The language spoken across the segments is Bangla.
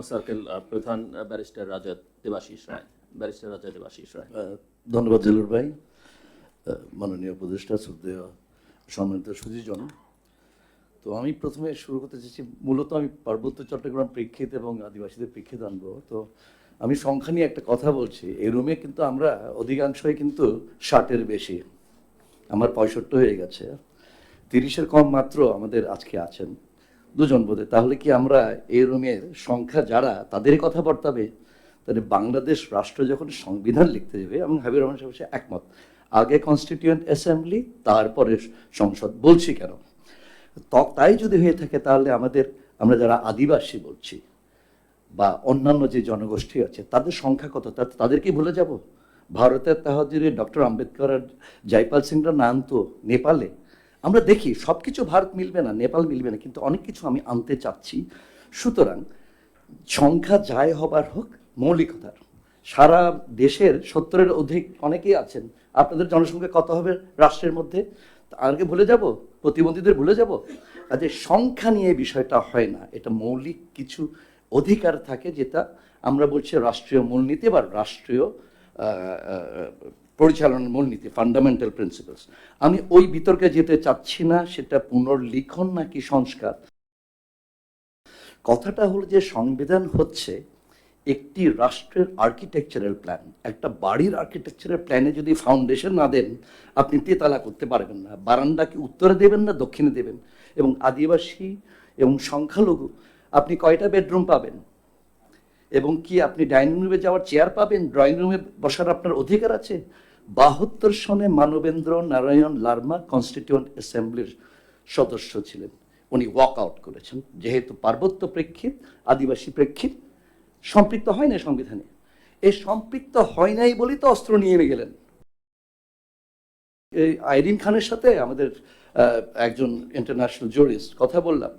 রহমান সার্কেল প্রধান ব্যারিস্টার রাজা দেবাশিস রায় ব্যারিস্টার রাজা দেবাশিস রায় ধন্যবাদ জেলুর ভাই মাননীয় উপদেষ্টা শ্রদ্ধেয় সম্মানিত সুধীজন তো আমি প্রথমে শুরু করতে চাইছি, মূলত আমি পার্বত্য চট্টগ্রাম প্রেক্ষিত এবং আদিবাসীদের প্রেক্ষিত আনব। তো আমি সংখ্যা নিয়ে একটা কথা বলছি, এই রুমে কিন্তু আমরা অধিকাংশই কিন্তু ষাটের বেশি। আমার পঁয়ষট্টি হয়ে গেছে। তিরিশের কম মাত্র আমাদের আজকে আছেন। দুজন বোধে তাহলে কি আমরা এই রুমের সংখ্যা যারা, তাদেরই কথা বর্তাবে তাহলে বাংলাদেশ রাষ্ট্র যখন সংবিধান লিখতে যাবে এবং হাবিব রহমান সাহেব একমত। আগে কনস্টিটিউয়েন্ট অ্যাসেম্বলি তারপরে সংসদ, বলছি কেন? তাই যদি হয়ে থাকে, তাহলে আমাদের, আমরা যারা আদিবাসী বলছি, বা অন্যান্য যে জনগোষ্ঠী আছে, তাদের সংখ্যা কত? তাদেরকে ভুলে যাব? ভারতের তাহাদিরে ডক্টর আম্বেদকর আর জয়পাল সিংরা নাম তো নেপালে। আমরা দেখি সব কিছু ভারত মিলবে না, নেপাল মিলবে না, কিন্তু অনেক কিছু আমি আনতে চাচ্ছি। সুতরাং সংখ্যা যাই হবার হোক, মৌলিকতার। সারা দেশের সত্তরের অধিক অনেকেই আছেন। আপনাদের জনসংখ্যা কত হবে রাষ্ট্রের মধ্যে? আগে ভুলে যাব, প্রতিবন্ধীদের ভুলে যাব। কাজে সংখ্যা নিয়ে বিষয়টা হয় না, এটা মৌলিক কিছু অধিকার থাকে যেটা আমরা বলছি রাষ্ট্রীয় মূলনীতি বা রাষ্ট্রীয় পরিচালনার মূলনীতি ফান্ডামেন্টাল প্রিন্সিপালস আমি ওই বিতর্কে যেতে চাচ্ছি না, সেটা পুনর্লিখন নাকি সংস্কার? কথাটা হলো যে সংবিধান হচ্ছে একটি রাষ্ট্রের আর্কিটেকচারাল প্ল্যান একটা বাড়ির আর্কিটেকচারাল প্ল্যানে যদি ফাউন্ডেশন না দেন, আপনি তেতালা করতে পারবেন না। বারান্দাকে উত্তরে দেবেন না, দক্ষিণে দেবেন। এবং আদিবাসী এবং সংখ্যালঘু, আপনি কয়টা বেডরুম পাবেন? এবং কি আপনি ডাইনিং রুমে যাওয়ার চেয়ার পাবেন? ড্রয়িং রুমে বসার আপনার অধিকার আছে? বাহাত্তর সনে মানবেন্দ্র নারায়ণ লার্মা কনস্টিটিউয়েন্ট অ্যাসেম্বলির সদস্য ছিলেন। উনি ওয়াক আউট করেছেন। যেহেতু পার্বত্য প্রেক্ষিত, আদিবাসী প্রেক্ষিত, সম্পৃক্ত হয় না সংবিধানে। এই সম্পৃক্ত হয় নাই বলেই তো অস্ত্র নিয়ে গেলেন। এই আইরিন খানের সাথে আমাদের একজন ইন্টারন্যাশনাল জুরিস্ট কথা বললাম।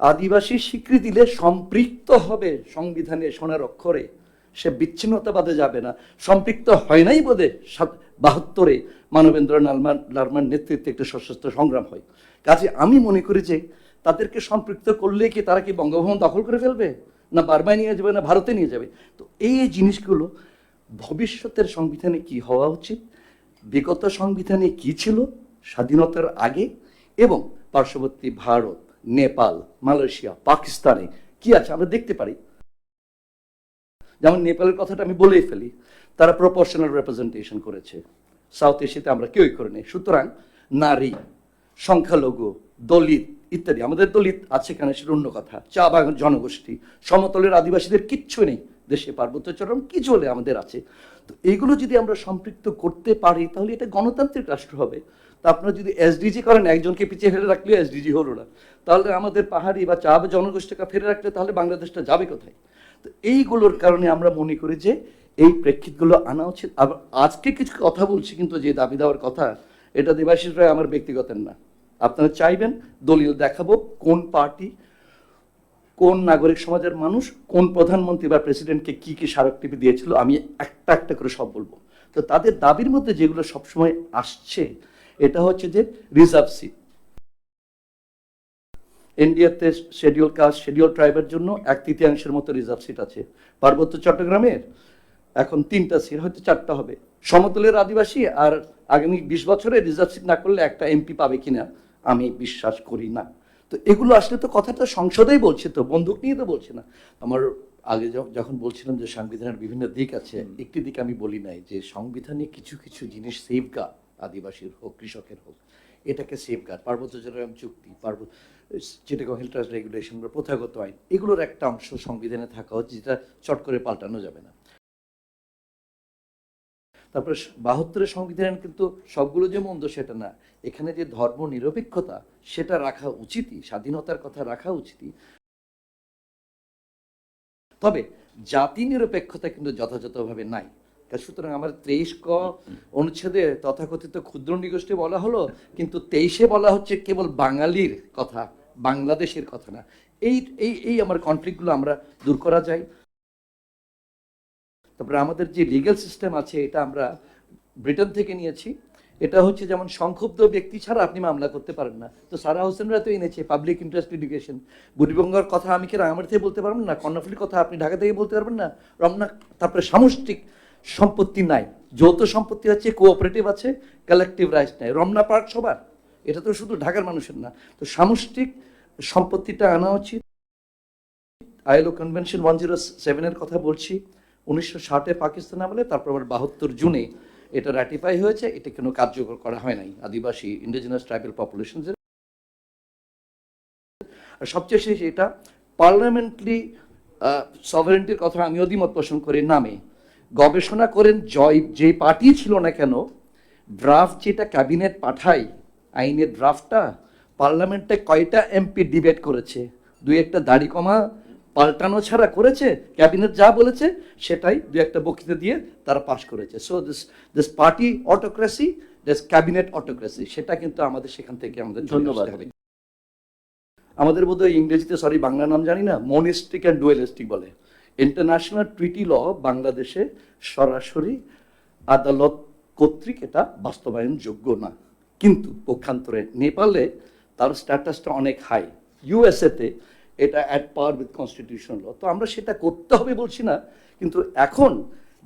আদিবাসী স্বীকৃতি দিলে সম্পৃক্ত হবে সংবিধানে সোনার অক্ষরে। সে বিচ্ছিন্নতাবাদে যাবে না। সম্পৃক্ত হয় নাই বোধে বাহাত্তরে মানবেন্দ্র লালমান লার্মার নেতৃত্বে একটা সশস্ত্র সংগ্রাম হয়। কাজে আমি মনে করি যে তাদেরকে সম্পৃক্ত করলে কি তারা কি বঙ্গভবন দখল করে ফেলবে? না বার্মায় নিয়ে যাবে না ভারতে নিয়ে যাবে? তো এই জিনিসগুলো ভবিষ্যতের সংবিধানে কি হওয়া উচিত? বিগত সংবিধানে কি ছিল? স্বাধীনতার আগে এবং পার্শ্ববর্তী ভারত, নেপাল, মালয়েশিয়া, পাকিস্তানে কি আছে আমরা দেখতে পারি? যেমন নেপালের কথাটা আমি বলেই ফেলি, তারা প্রপোর্শনাল রেপ্রেজেন্টেশন করেছে। সাউথ এশিয়াতে আমরা কেউই করিনি সুতরাং নারী, সংখ্যালঘু, দলিত ইত্যাদি, আমাদের দলিত আছে কেন সেটা অন্য কথা। চা বাগান জনগোষ্ঠী, সমতলের আদিবাসীদের কিচ্ছু নেই। দেশে পার্বত্য চরম কি চলে আমাদের আছে। তো এইগুলো যদি আমরা সম্পৃক্ত করতে পারি, তাহলে এটা গণতান্ত্রিক রাষ্ট্র হবে। তা আপনারা যদি এসডিজি করেন, একজনকে পিছিয়ে ফেলে রাখলে এসডিজি হলো না। তাহলে আমাদের পাহাড়ি বা চা বা জনগোষ্ঠীকে ফেলে রাখলে তাহলে বাংলাদেশটা যাবে কোথায়? এইগুলোর কারণে আমরা মনে করি যে এই প্রেক্ষিতগুলো আনা উচিত। আবার আজকে কিছু কথা বলছি কিন্তু যে দাবি দেওয়ার কথা, এটা দেবাশিস রায় আমার ব্যক্তিগতের না। আপনারা চাইবেন, দলিল দেখাবো কোন পার্টি, কোন নাগরিক সমাজের মানুষ, কোন প্রধানমন্ত্রী বা প্রেসিডেন্টকে কি কি স্মারকলিপি দিয়েছিল, আমি একটা একটা করে সব বলব। তো তাদের দাবির মধ্যে যেগুলো সবসময় আসছে, এটা হচ্ছে যে রিজার্ভ সিট। ইন্ডিয়াতে শেডিউল কাস্ট শেডিউল ট্রাইবের জন্য এক তৃতীয়াংশের মতো রিজার্ভ সিট আছে। পার্বত্য চট্টগ্রামের এখন তিনটা সিট হয়তো চারটা হবে। সমতলের আদিবাসী আর আগামী বিশ বছরে রিজার্ভ সিট না করলে একটা এমপি পাবে কিনা আমি বিশ্বাস করি না। তো এগুলো আসলে তো কথাটা সংসদেই বলছে তো বন্দুক নিয়ে তো বলছে না। আমার আগে যখন বলছিলাম যে সংবিধানের বিভিন্ন দিক আছে একটি দিক আমি বলি নাই যে সংবিধানে কিছু কিছু জিনিস সেফগার্ড আদিবাসীর হোক কৃষকের হোক এটাকে সেফগার্ড পার্বত্য চট্টগ্রাম চুক্তি পার্বত্য চিটাগং হিল ট্রাস্ট রেগুলেশন বা প্রথাগত আইন, এগুলোর একটা অংশ সংবিধানে থাকা হচ্ছে যেটা চট করে পাল্টানো যাবে না। তারপরে বাহাত্তরের সংবিধান কিন্তু সবগুলো যে মন্দ সেটা না, এখানে যে ধর্ম নিরপেক্ষতা, সেটা রাখা উচিতই, স্বাধীনতার কথা রাখা উচিতই। তবে জাতি নিরপেক্ষতা কিন্তু যথাযথভাবে নাই। সুতরাং আমার তেইশ ক অনুচ্ছেদে তথাকথিত ক্ষুদ্র নিগোষ্ঠী বলা হলো, কিন্তু তেইশে বলা হচ্ছে কেবল বাঙালির কথা। বাংলাদেশের কথা না। এই এই এই আমার কনফ্লিক্টগুলো আমরা দূর করা যায়। তারপরে আমাদের যে লিগ্যাল সিস্টেম আছে, এটা আমরা ব্রিটেন থেকে নিয়েছি। এটা হচ্ছে যেমন সংক্ষুব্ধ ব্যক্তি ছাড়া আপনি মামলা করতে পারেন না। তো সারা হোসেনরা তো এনেছে পাবলিক ইন্টারেস্ট এডুকেশন বুড়িবঙ্গর কথা আমি কি রাঙামাটি থেকে বলতে পারবেন না? কর্ণফুলির কথা আপনি ঢাকা থেকে বলতে পারবেন না? রমনা, তারপরে সামষ্টিক সম্পত্তি নাই। যৌথ সম্পত্তি আছে কোঅপারেটিভ আছে কালেকটিভ রাইটস নাই। রমনা পার্ক সবার। এটা তো শুধু ঢাকার মানুষের না, তো সামষ্টিক সম্পত্তিটা আনা উচিত। আইএলও কনভেনশন ওয়ান জিরো সেভেনের কথা বলছি, উনিশশো ষাটে পাকিস্তান আমলে, তারপর আবার বাহাত্তর জুনে এটা র্যাটিফাই হয়েছে, এটা কোনো কার্যকর করা হয় নাই, আদিবাসী ইন্ডিজিনাস ট্রাইবাল পপুলেশনসের আর সবচেয়ে শেষ এটা পার্লামেন্টারি সভারেন্টির কথা আমি অধিমত পোষণ করি নামে। গবেষণা করেন জয় যে পার্টি ছিল না কেন ড্রাফট যেটা ক্যাবিনেট পাঠায় আইনের ড্রাফটটা পার্লামেন্টে কয়টা এমপি ডিবেট করেছে? দুই একটা দাড়ি কমা পাল্টানো ছাড়া করেছে ক্যাবিনেট যা বলেছে সেটাই দু একটা বক্তৃতা দিয়ে তারা পাশ করেছে। So this this party autocracy this cabinet autocracy সেটা কিন্তু আমাদের সেখান থেকে আমাদের ধন্যবাদ। হবে। আমাদের বোধহয় ইংরেজিতে সরি বাংলা নাম জানি না মনিস্টিক অ্যান্ড ডুয়েলিস্টিক বলে। ইন্টারন্যাশনাল ট্রিটি ল বাংলাদেশে সরাসরি আদালত কর্তৃক এটা বাস্তবায়নযোগ্য না। কিন্তু পক্ষান্তরে নেপালে তার স্ট্যাটাসটা অনেক হাই ইউএসএতে এটা at power with constitution law তো আমরা সেটা করতে হবে বলছি না, কিন্তু এখন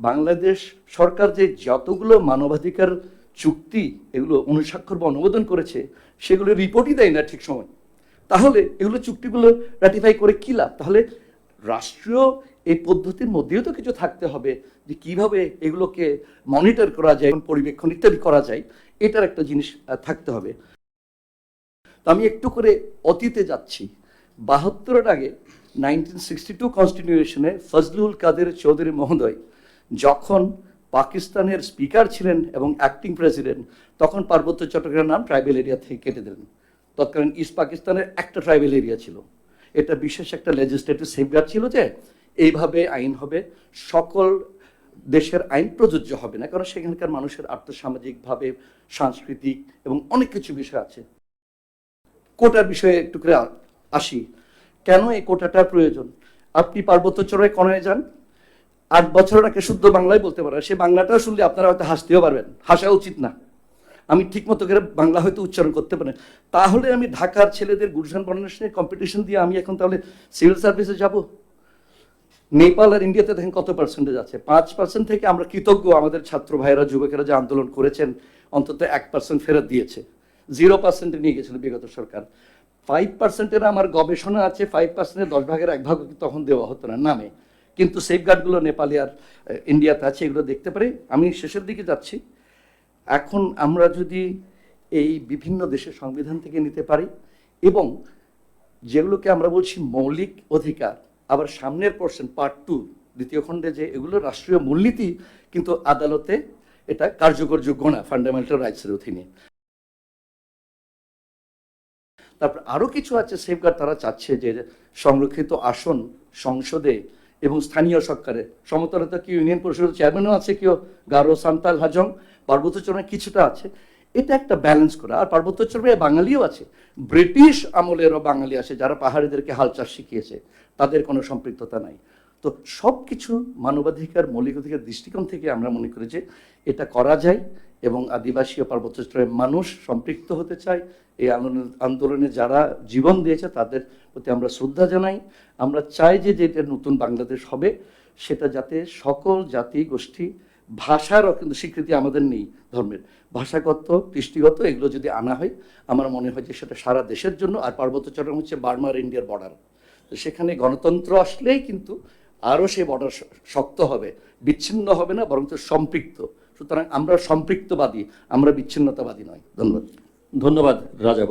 বাংলাদেশ সরকার যে যতগুলো মানবাধিকার চুক্তি এগুলো অনুস্বাক্ষর বা অনুমোদন করেছে, সেগুলো রিপোর্টই দেয় না ঠিক সময়। তাহলে এগুলো চুক্তিগুলো র্যাটিফাই করে কি লাভ? তাহলে রাষ্ট্রীয় এই পদ্ধতির মধ্যেও তো কিছু থাকতে হবে যে কীভাবে এগুলোকে মনিটর করা যায় পরিবেক্ষণ ইত্যাদি করা যায়, এটার একটা জিনিস থাকতে হবে। তো আমি একটু করে অতীতে যাচ্ছি। বাহাত্তরের আগে নাইনটিন সিক্সটি টু কনস্টিটিউশনে ফজলুল কাদের চৌধুরী মহোদয় যখন পাকিস্তানের স্পিকার ছিলেন এবং অ্যাক্টিং প্রেসিডেন্ট তখন পার্বত্য চট্টগ্রাম নাম ট্রাইবেল এরিয়া থেকে কেটে দিলেন। তৎকালীন ইস্ট পাকিস্তানের একটা ট্রাইবেল এরিয়া ছিল। এটা বিশেষ একটা লেজিসলেটিভ সেফগার্ড ছিল যে এইভাবে আইন হবে, সকল দেশের আইন প্রযোজ্য হবে না, কারণ সেখানকার মানুষের আর্থসামাজিকভাবে, সাংস্কৃতিক এবং অনেক কিছু বিষয় আছে। কোটার বিষয়ে একটু করে আসি। কেন এই কোটাটার প্রয়োজন? আপনি পার্বত্য চড়াই কনায় যান, আট বছর আগে শুদ্ধ বাংলায় বলতে পারেন, সে বাংলাটা শুনলে আপনারা হয়তো হাসতেও পারবেন, হাসা উচিত না। আমি ঠিক মতো করে বাংলা হয়তো উচ্চারণ করতে পারি। তাহলে আমি ঢাকার ছেলেদের গুলশান বর্ণের কম্পিটিশন দিয়ে আমি এখন তাহলে সিভিল সার্ভিসে যাব? নেপাল আর ইন্ডিয়াতে দেখেন কত পার্সেন্টেজ আছে? পাঁচ পার্সেন্ট থেকে আমরা কৃতজ্ঞ আমাদের ছাত্র ভাইয়েরা, যুবকেরা যে আন্দোলন করেছেন, অন্তত এক পার্সেন্ট ফেরত দিয়েছে। জিরো পার্সেন্টে নিয়ে গেছিল বিগত সরকার। ফাইভ পার্সেন্টের আমার গবেষণা আছে ফাইভ পার্সেন্টের দশ ভাগের এক ভাগ তখন দেওয়া হতো না, নামে। কিন্তু সেফগার্ডগুলো নেপালে আর ইন্ডিয়াতে আছে, এগুলো দেখতে পারি। আমি শেষের দিকে যাচ্ছি। এখন আমরা যদি এই বিভিন্ন দেশের সংবিধান থেকে নিতে পারি এবং যেগুলোকে আমরা বলছি মৌলিক অধিকার আবার সামনের পোর্শন পার্ট টু দ্বিতীয় খণ্ডে যে এগুলো রাষ্ট্রীয় মূলনীতি, কিন্তু আদালতে এটা কার্যকরযোগ্য না ফান্ডামেন্টাল রাইটসের অধীনে। তারপর আরও কিছু আছে সেফগার্ড তারা চাচ্ছে যে সংরক্ষিত আসন সংসদে এবং স্থানীয় সরকারে। সমতলতা কি ইউনিয়ন পরিষদের চেয়ারম্যানও আছে, কেউ গারো সান্তাল হাজং, পার্বত্য চরণে কিছুটা আছে। এটা একটা ব্যালেন্স করা। আর পার্বত্য চরণে বাঙালিও আছে। ব্রিটিশ আমলেরও বাঙালি আছে যারা পাহাড়িদেরকে হাল চাষ শিখিয়েছে। তাদের কোনো সম্পৃক্ততা নাই। তো সব কিছু মানবাধিকার মৌলিক অধিকার দৃষ্টিকোণ থেকে আমরা মনে করি যে এটা করা যায় এবং আদিবাসী ও পার্বত্য চরের মানুষ সম্পৃক্ত হতে চায়। এই আন্দোলন, আন্দোলনে যারা জীবন দিয়েছে তাদের প্রতি আমরা শ্রদ্ধা জানাই। আমরা চাই যে যেটা নতুন বাংলাদেশ হবে সেটা যাতে সকল জাতি, গোষ্ঠী ভাষারও কিন্তু স্বীকৃতি আমাদের নেই ধর্মের। ভাষাগত, কৃষ্টিগত এগুলো যদি আনা হয়, আমার মনে হয় যে সেটা সারা দেশের জন্য, আর পার্বত্য চট্টগ্রাম হচ্ছে বার্মার ইন্ডিয়ার বর্ডার তো সেখানে গণতন্ত্র আসলেই কিন্তু আরও সেই বর্ডার শক্ত হবে, বিচ্ছিন্ন হবে না বরং সম্পৃক্ত। সুতরাং আমরা সম্পৃক্তবাদী, আমরা বিচ্ছিন্নতাবাদী নয়। ধন্যবাদ। ধন্যবাদ রাজা